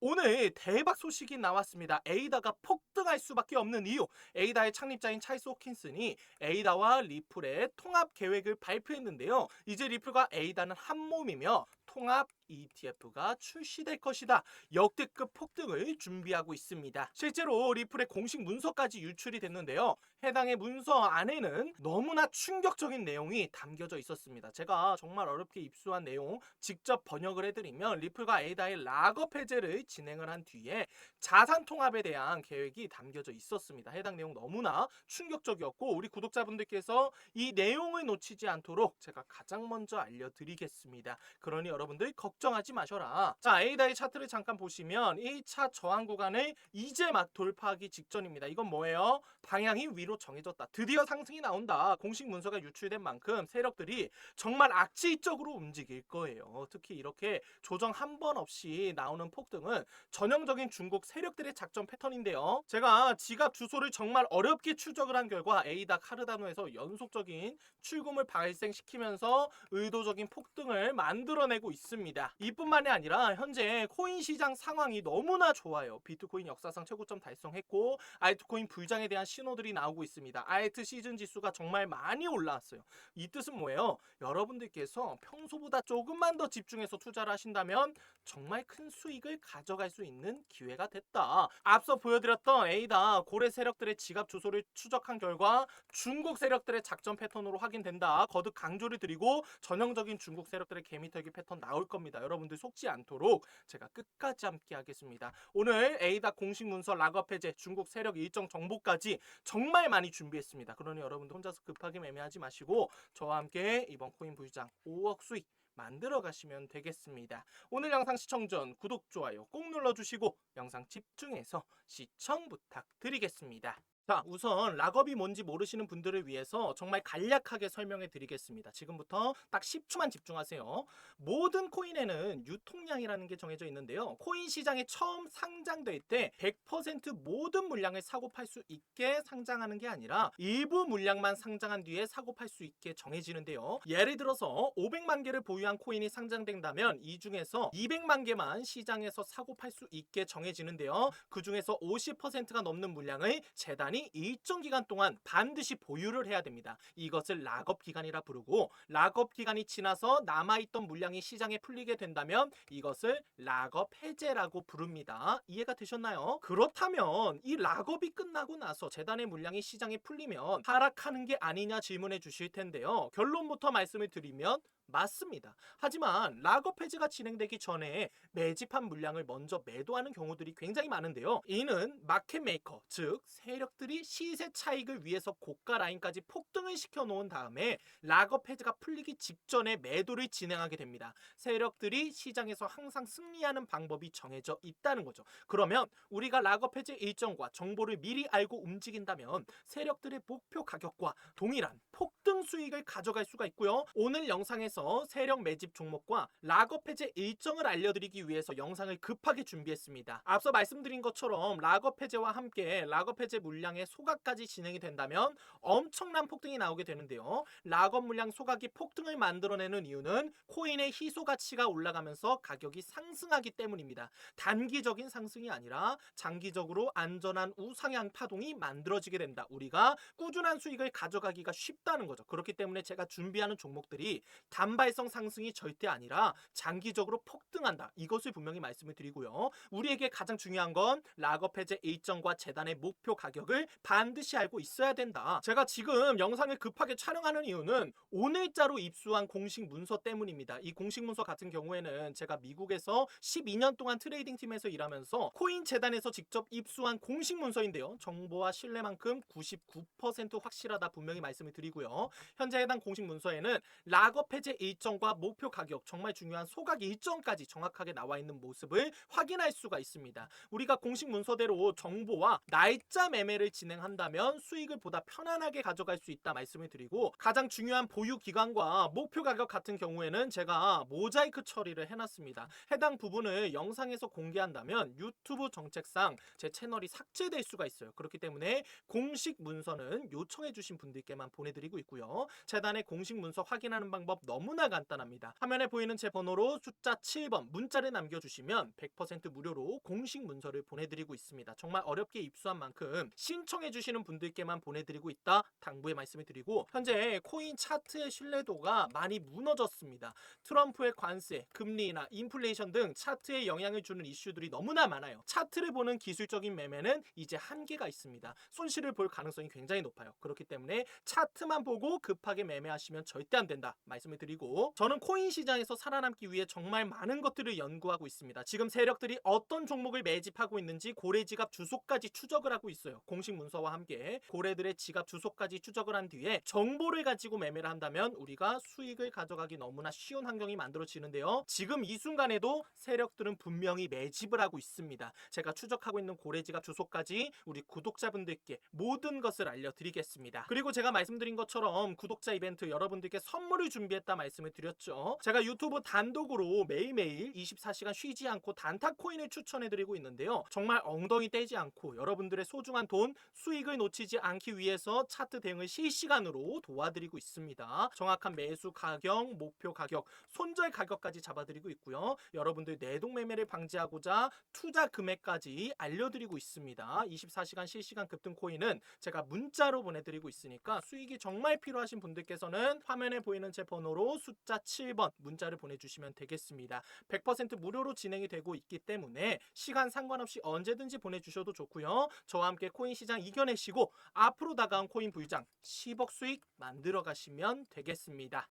오늘 대박 소식이 나왔습니다. 에이다가 폭등할 수밖에 없는 이유. 에이다의 창립자인 찰스 호킨슨이 에이다와 리플의 통합 계획을 발표했는데요. 이제 리플과 에이다는 한 몸이며 통합 ETF가 출시될 것이다. 역대급 폭등을 준비하고 있습니다. 실제로 리플의 공식 문서까지 유출이 됐는데요. 해당의 문서 안에는 너무나 충격적인 내용이 담겨져 있었습니다. 제가 정말 어렵게 입수한 내용 직접 번역을 해드리면 리플과 에이다의 락업 해제를 진행을 한 뒤에 자산 통합에 대한 계획이 담겨져 있었습니다. 해당 내용 너무나 충격적이었고 우리 구독자분들께서 이 내용을 놓치지 않도록 제가 가장 먼저 알려드리겠습니다. 그러니 여러분들 걱정하지 마셔라. 자, 에이다의 차트를 잠깐 보시면 1차 저항 구간을 이제 막 돌파하기 직전입니다. 이건 뭐예요? 방향이 위로 정해졌다. 드디어 상승이 나온다. 공식 문서가 유출된 만큼 세력들이 정말 악질적으로 움직일 거예요. 특히 이렇게 조정 한 번 없이 나오는 폭등은 전형적인 중국 세력들의 작전 패턴인데요. 제가 지갑 주소를 정말 어렵게 추적을 한 결과 에이다 카르다노에서 연속적인 출금을 발생시키면서 의도적인 폭등을 만들어내고 있습니다. 이뿐만이 아니라 현재 코인 시장 상황이 너무나 좋아요. 비트코인 역사상 최고점 달성했고 알트코인 불장에 대한 신호들이 나오고 있습니다. 알트 시즌 지수가 정말 많이 올라왔어요. 이 뜻은 뭐예요? 여러분들께서 평소보다 조금만 더 집중해서 투자를 하신다면 정말 큰 수익을 가져갈 수 있는 기회가 됐다. 앞서 보여드렸던 에이다 고래 세력들의 지갑 주소를 추적한 결과 중국 세력들의 작전 패턴으로 확인된다. 거듭 강조를 드리고 전형적인 중국 세력들의 개미털기 패턴 나올 겁니다. 여러분들 속지 않도록 제가 끝까지 함께 하겠습니다. 오늘 에이다 공식 문서 락업 해제 중국 세력 일정 정보까지 정말 많이 준비했습니다. 그러니 여러분들 혼자서 급하게 매매하지 마시고 저와 함께 이번 코인 부시장 5억 수익 만들어 가시면 되겠습니다. 오늘 영상 시청 전 구독, 좋아요 꼭 눌러주시고 영상 집중해서 시청 부탁드리겠습니다. 자, 우선 락업이 뭔지 모르시는 분들을 위해서 정말 간략하게 설명해 드리겠습니다. 지금부터 딱 10초만 집중하세요. 모든 코인에는 유통량이라는 게 정해져 있는데요. 코인 시장에 처음 상장될 때 100% 모든 물량을 사고 팔 수 있게 상장하는 게 아니라 일부 물량만 상장한 뒤에 사고 팔 수 있게 정해지는데요. 예를 들어서 500만 개를 보유한 코인이 상장된다면 이 중에서 200만 개만 시장에서 사고 팔 수 있게 정해지는데요. 그 중에서 50%가 넘는 물량을 재단이 일정 기간 동안 반드시 보유를 해야 됩니다. 이것을 락업 기간이라 부르고 락업 기간이 지나서 남아있던 물량이 시장에 풀리게 된다면 이것을 락업 해제라고 부릅니다. 이해가 되셨나요? 그렇다면 이 락업이 끝나고 나서 재단의 물량이 시장에 풀리면 하락하는 게 아니냐 질문해 주실 텐데요. 결론부터 말씀을 드리면 맞습니다. 하지만 락업 해제가 진행되기 전에 매집한 물량을 먼저 매도하는 경우들이 굉장히 많은데요. 이는 마켓 메이커, 즉 세력들 이 시세 차익을 위해서 고가 라인까지 폭등을 시켜 놓은 다음에 락업 해제가 풀리기 직전에 매도를 진행하게 됩니다. 세력들이 시장에서 항상 승리하는 방법이 정해져 있다는 거죠. 그러면 우리가 락업 해제 일정과 정보를 미리 알고 움직인다면 세력들의 목표 가격과 동일한 폭등 수익을 가져갈 수가 있고요. 오늘 영상에서 세력 매집 종목과 락업 해제 일정을 알려드리기 위해서 영상을 급하게 준비했습니다. 앞서 말씀드린 것처럼 락업 해제와 함께 락업 해제 물량의 소각까지 진행이 된다면 엄청난 폭등이 나오게 되는데요. 락업 물량 소각이 폭등을 만들어내는 이유는 코인의 희소 가치가 올라가면서 가격이 상승하기 때문입니다. 단기적인 상승이 아니라 장기적으로 안전한 우상향 파동이 만들어지게 된다. 우리가 꾸준한 수익을 가져가기가 쉽다는 거죠. 그렇기 때문에 제가 준비하는 종목들이 단발성 상승이 절대 아니라 장기적으로 폭등한다. 이것을 분명히 말씀을 드리고요. 우리에게 가장 중요한 건 락업 해제 일정과 재단의 목표 가격을 반드시 알고 있어야 된다. 제가 지금 영상을 급하게 촬영하는 이유는 오늘자로 입수한 공식 문서 때문입니다. 이 공식 문서 같은 경우에는 제가 미국에서 12년 동안 트레이딩 팀에서 일하면서 코인 재단에서 직접 입수한 공식 문서인데요. 정보와 신뢰만큼 99% 확실하다 분명히 말씀을 드리고요. 현재 해당 공식 문서에는 락업 해제 일정과 목표 가격 정말 중요한 소각 일정까지 정확하게 나와 있는 모습을 확인할 수가 있습니다. 우리가 공식 문서대로 정보와 날짜 매매를 진행한다면 수익을 보다 편안하게 가져갈 수 있다 말씀을 드리고 가장 중요한 보유 기간과 목표 가격 같은 경우에는 제가 모자이크 처리를 해놨습니다. 해당 부분을 영상에서 공개한다면 유튜브 정책상 제 채널이 삭제될 수가 있어요. 그렇기 때문에 공식 문서는 요청해주신 분들께만 보내드리고 있고요. 재단의 공식 문서 확인하는 방법 너무 너무나 간단합니다. 화면에 보이는 제 번호로 숫자 7번 문자를 남겨주시면 100% 무료로 공식 문서를 보내드리고 있습니다. 정말 어렵게 입수한 만큼 신청해 주시는 분들께만 보내드리고 있다 당부의 말씀을 드리고 현재 코인 차트의 신뢰도가 많이 무너졌습니다. 트럼프의 관세, 금리나 인플레이션 등 차트에 영향을 주는 이슈들이 너무나 많아요. 차트를 보는 기술적인 매매는 이제 한계가 있습니다. 손실을 볼 가능성이 굉장히 높아요. 그렇기 때문에 차트만 보고 급하게 매매하시면 절대 안 된다 말씀을 드리고 저는 코인 시장에서 살아남기 위해 정말 많은 것들을 연구하고 있습니다. 지금 세력들이 어떤 종목을 매집하고 있는지 고래 지갑 주소까지 추적을 하고 있어요. 공식 문서와 함께 고래들의 지갑 주소까지 추적을 한 뒤에 정보를 가지고 매매를 한다면 우리가 수익을 가져가기 너무나 쉬운 환경이 만들어지는데요. 지금 이 순간에도 세력들은 분명히 매집을 하고 있습니다. 제가 추적하고 있는 고래 지갑 주소까지 우리 구독자분들께 모든 것을 알려드리겠습니다. 그리고 제가 말씀드린 것처럼 구독자 이벤트 여러분들께 선물을 준비했다 말씀을 드렸죠. 제가 유튜브 단독으로 매일매일 24시간 쉬지 않고 단타 코인을 추천해드리고 있는데요. 정말 엉덩이 떼지 않고 여러분들의 소중한 돈 수익을 놓치지 않기 위해서 차트 대응을 실시간으로 도와드리고 있습니다. 정확한 매수 가격, 목표 가격, 손절 가격까지 잡아드리고 있고요. 여러분들 내동 매매를 방지하고자 투자 금액까지 알려드리고 있습니다. 24시간 실시간 급등 코인은 제가 문자로 보내드리고 있으니까 수익이 정말 필요하신 분들께서는 화면에 보이는 제 번호로 숫자 7번 문자를 보내주시면 되겠습니다. 100% 무료로 진행이 되고 있기 때문에 시간 상관없이 언제든지 보내주셔도 좋고요. 저와 함께 코인 시장 이겨내시고 앞으로 다가온 코인 부유장 10억 수익 만들어 가시면 되겠습니다.